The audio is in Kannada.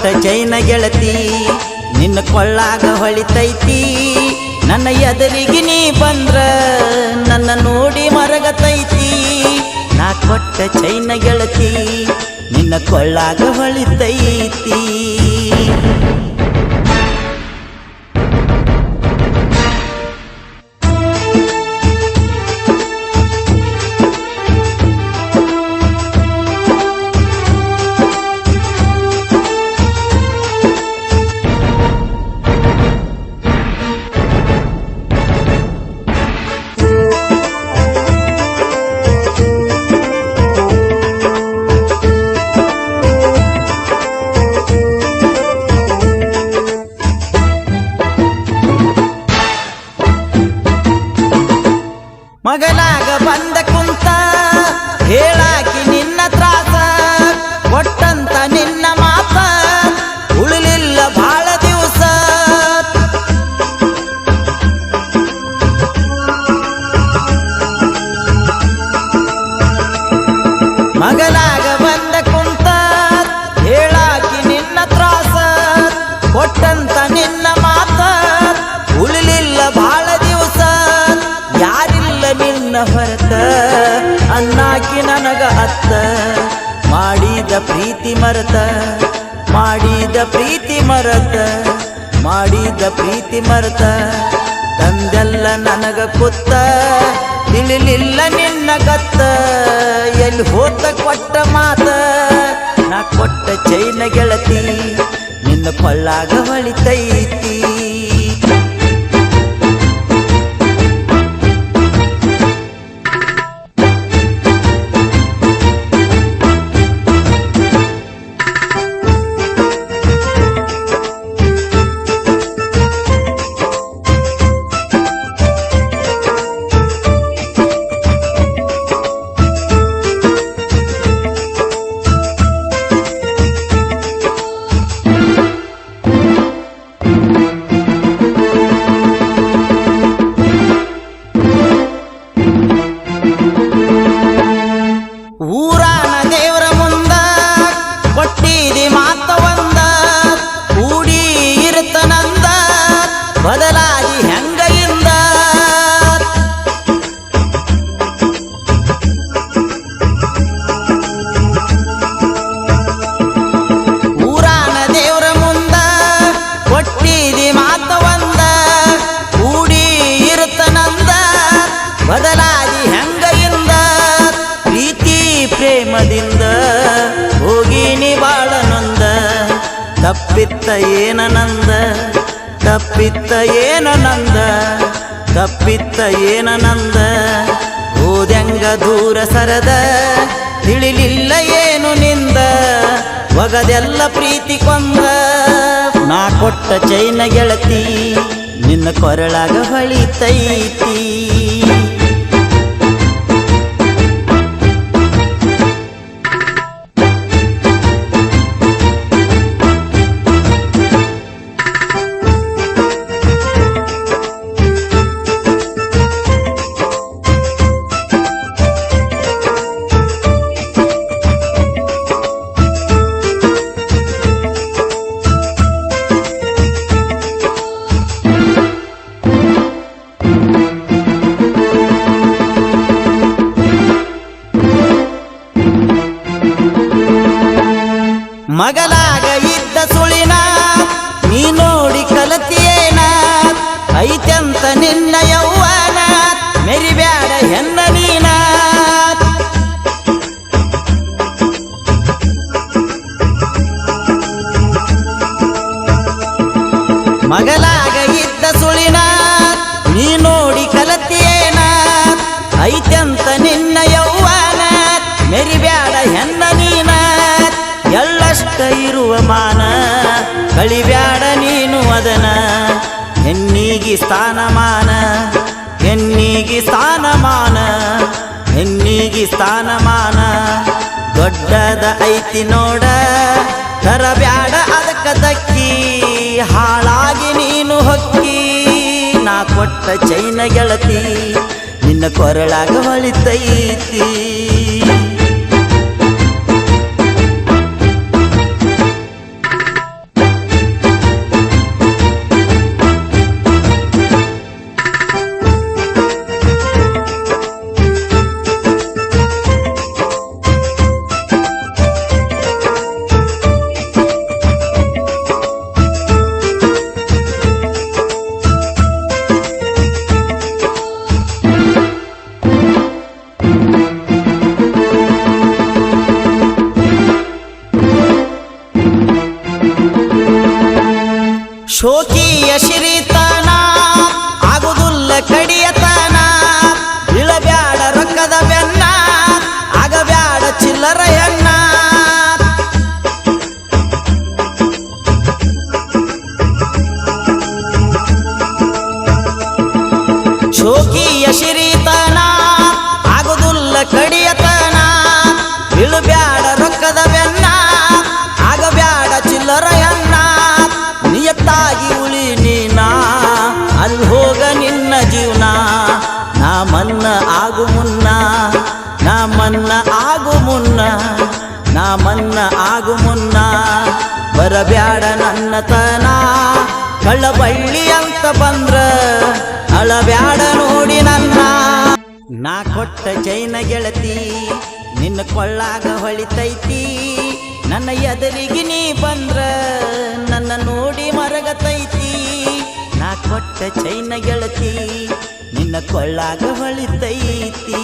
ಕೊಟ್ಟ ಜೈನ ಗೆಳತಿ, ನಿನ್ನ ಕೊಳ್ಳಾಗ ಹೊಳಿತೈತಿ. ನನ್ನ ಎದುರಿಗೆ ನೀ ಬಂದ್ರ ನನ್ನ ನೋಡಿ ಮರಗತೈತಿ. ನಾ ಕೊಟ್ಟ ಚೈನ ಗೆಳತಿ, ನಿನ್ನ ಕೊಳ್ಳಾಗ ಹೊಳಿತೈತಿ. ಪ್ರೀತಿ ಮರತ, ಮಾಡಿದ ಪ್ರೀತಿ ಮರತ, ಮಾಡಿದ ಪ್ರೀತಿ ಮರತ, ತಂದೆಲ್ಲ ನನಗ ಕುತ್ತ, ತಿಳಿಲಿಲ್ಲ ನಿನ್ನ ಕತ್ತ ಎಲ್ಲಿ ಹೋತ ಕೊಟ್ಟ ಮಾತ, ನಾ ಕೊಟ್ಟ ಚೈನ ಗೆಳತಿ, ನಿನ್ನ ಕೊಳ್ಳಾಗ ಹೊಳಿತೈತಿ ಬದಲಾಗಿ ಹೆಂಗಯಿಂದ? ಪ್ರೀತಿ, ಪ್ರೇಮದಿಂದ ಹೋಗಿನಿ ಬಾಳ ನೊಂದ ತಪ್ಪಿತ್ತ ಏನ ನಂದ? ತಪ್ಪಿತ್ತ ಏನ ನಂದ? ತಪ್ಪಿತ್ತ ಏನ ನಂದ? ಓದ್ಯಂಗ ದೂರ ಸರದ ತಿಳಿಲಿಲ್ಲ ಏನು ನಿಂದ? ಒಗದೆಲ್ಲ ಪ್ರೀತಿ ಕೊಂದ. ನಾ ಕೊಟ್ಟ ಚೈನ ಗೆಳತಿ, ನಿನ್ನ ಕೊರಳಾಗ ಹೊಳಿತೈತಿ. ನಿನ್ನ ಯೌವನ ಮೆರಿಬ್ಯಾಡ ಹೆನ್ನ ನೀನ ಮಗಲಾಗ ಇದ್ದ ಸುಳಿನ ನೀ ನೋಡಿ ಕಲತಿಯೇನ ಐತ್ಯಂತ ನಿನ್ನ ಯೌವನ ಮೆರಿಬ್ಯಾಡ ಹೆನ್ನ ನೀನ ಎಳ್ಳಷ್ಟ ಇರುವ ಮಾನ ಕಳಿಬ್ಯಾಡ ಹೆಣ್ಣಿಗಿ ಸ್ಥಾನಮಾನ ಹೆಣ್ಣಿಗೆ ಸ್ಥಾನಮಾನ ಹೆಣ್ಣಿಗೆ ಸ್ಥಾನಮಾನ. ದೊಡ್ಡದ ಐತಿ ನೋಡ, ತರಬ್ಯಾಡ ಅದಕ್ಕ ದಕ್ಕಿ, ಹಾಳಾಗಿ ನೀನು ಹೊಕ್ಕಿ. ನಾ ಕೊಟ್ಟ ಚೈನ ಗೆಳತಿ, ನಿನ್ನ ಕೊರಳಾಗ ಹೊಳಿತೈತಿ. ಶೋಕಿಯ ಶಿರಿತನ ಆಗುದುಲ್ಲ ಕಡಿಯತನ ಇಳಬ್ಯಾಡ ರೊಕ್ಕದ ಬೆನ್ನ ಆಗಬ್ಯಾಡ ಚಿಲ್ಲರ ಹೆಣ್ಣ ಶೋಕಿಯ ಶಿರಿತನ ಆಗುದುಲ್ಲ ಕಡಿಯತನ ಜೀವನ, ನಾ ಮನ್ನ ಆಗು ಮುನ್ನ, ನಾ ಮನ್ನ ಆಗು ಮುನ್ನ, ನಾ ಮನ್ನ ಆಗು ಮುನ್ನ, ಬರಬ್ಯಾಡ ನನ್ನತನ ಕಳ್ಳಬಳ್ಳಿ ಅಂತ ಬಂದ್ರ ಅಳಬ್ಯಾಡ ನೋಡಿ ನನ್ನ. ನಾ ಕೊಟ್ಟ ಚೈನ ಗೆಳತಿ, ನಿನ್ನ ಕೊಳ್ಳಾಗ ಹೊಳಿತೈತಿ. ನನ್ನ ಎದುರಿಗೆ ನೀ ಬಂದ್ರ ನನ್ನ ನೋಡಿ ಮರಗತೈತಿ. ನಾ ಕೊಟ್ಟ ಚೈನ ಗೆಳತಿ ನಿನ್ನ ಕೊಳ್ಳಾಗ ಹೊಳಿತೈತಿ